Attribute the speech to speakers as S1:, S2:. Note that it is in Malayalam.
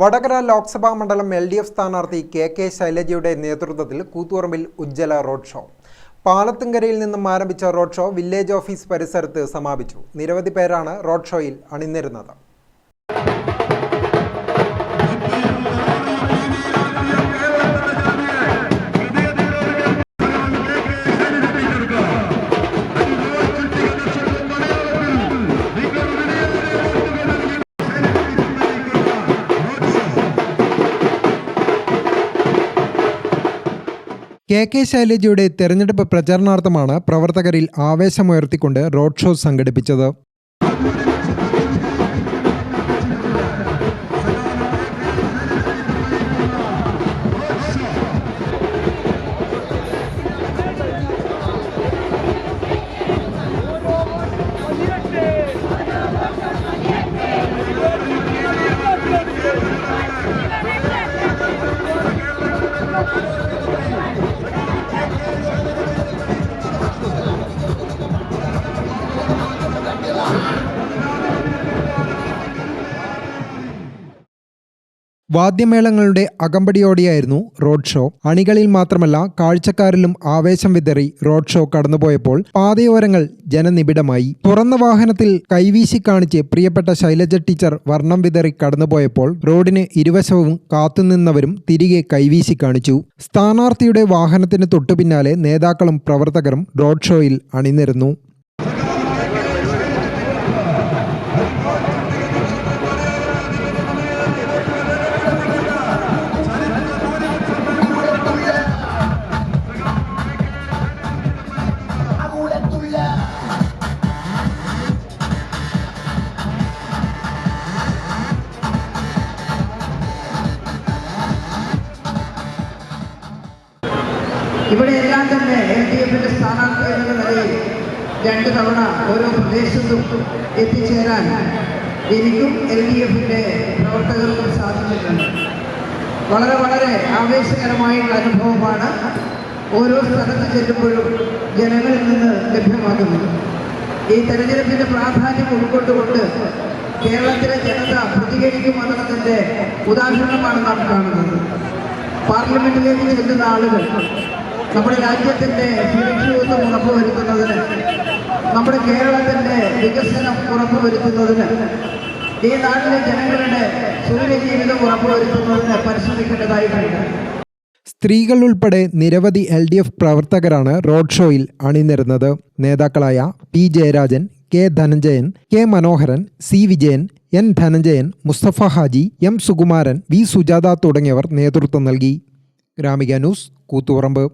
S1: വടകര ലോക്സഭാ മണ്ഡലം എൽ ഡി എഫ് സ്ഥാനാർത്ഥി കെ കെ ശൈലജയുടെ നേതൃത്വത്തിൽ കൂത്തുപറമ്പിൽ ഉജ്ജ്വല റോഡ് ഷോ. പാലത്തുങ്കരയിൽ നിന്നും ആരംഭിച്ച റോഡ് ഷോ വില്ലേജ് ഓഫീസ് പരിസരത്ത് സമാപിച്ചു. നിരവധി പേരാണ് റോഡ് ഷോയിൽ അണിനിരുന്നത്. കെ കെ ശൈലജയുടെ തെരഞ്ഞെടുപ്പ് പ്രചരണാർത്ഥമാണ് പ്രവർത്തകരിൽ ആവേശമുയർത്തിക്കൊണ്ട് റോഡ് ഷോ സംഘടിപ്പിച്ചത്. വാദ്യമേളങ്ങളുടെ അകമ്പടിയോടെയായിരുന്നു റോഡ് ഷോ. അണികളിൽ മാത്രമല്ല കാഴ്ചക്കാരിലും ആവേശം വിതറി റോഡ് ഷോ കടന്നുപോയപ്പോൾ പാതയോരങ്ങൾ ജനനിബിഡമായി. തുറന്ന വാഹനത്തിൽ കൈവീശി കാണിച്ച് പ്രിയപ്പെട്ട ശൈലജ ടീച്ചർ വർണം വിതറി കടന്നുപോയപ്പോൾ റോഡിന് ഇരുവശവും കാത്തുനിന്നവരും തിരികെ കൈവീശി കാണിച്ചു. സ്ഥാനാർത്ഥിയുടെ വാഹനത്തിന് തൊട്ടുപിന്നാലെ നേതാക്കളും പ്രവർത്തകരും റോഡ് ഷോയിൽ അണിനിരന്നു.
S2: ഇവിടെ എല്ലാം തന്നെ എൽ ഡി എഫിന്റെ സ്ഥാനാർത്ഥി എന്ന നിലയിൽ രണ്ട് തവണ ഓരോ പ്രദേശത്തും എത്തിച്ചേരാൻ എനിക്കും എൽ ഡി എഫിന്റെ പ്രവർത്തകർക്കും സാധിച്ചിട്ടുണ്ട്. വളരെ വളരെ ആവേശകരമായുള്ള അനുഭവമാണ് ഓരോ സ്ഥലത്ത് ചെല്ലുമ്പോഴും ജനങ്ങളിൽ നിന്ന് ലഭ്യമാകുന്നത്. ഈ തെരഞ്ഞെടുപ്പിന്റെ പ്രാധാന്യം ഉൾക്കൊണ്ടുകൊണ്ട് കേരളത്തിലെ ജനത പ്രതികരിക്കുമെന്നതിന്റെ ഉദാഹരണമാണ് നാം കാണുന്നത്. പാർലമെന്റിലേക്ക് ചെല്ലുന്ന ആളുകൾ നമ്മുടെ രാജ്യത്തിന്റെ സുരക്ഷിതത്വം ഉറപ്പുവരുത്തുന്നതിന് നമ്മുടെ കേരളത്തിന്റെ വികസനം ഉറപ്പുവരുത്തുന്നതിന് ഈ നാട്ടിലെ ജനങ്ങളുടെ സൂര്യജീവിതം ഉറപ്പുവരുത്തുന്നതിന് പരിശ്രമിക്കേണ്ടതായിട്ടുണ്ട്
S1: സ്ത്രീകൾ ഉൾപ്പെടെ നിരവധി എൽ ഡി എഫ് പ്രവർത്തകരാണ് റോഡ് ഷോയിൽ അണിനിരുന്നത്. നേതാക്കളായ P Jayarajan K Dhananjayan K Manoharan C Vijayan N Dhananjayan Musthafa Haji M Sukumaran V Sujatha തുടങ്ങിയവർ നേതൃത്വം നൽകി. ഗ്രാമിക ന്യൂസ് കൂത്തുപറമ്പ്.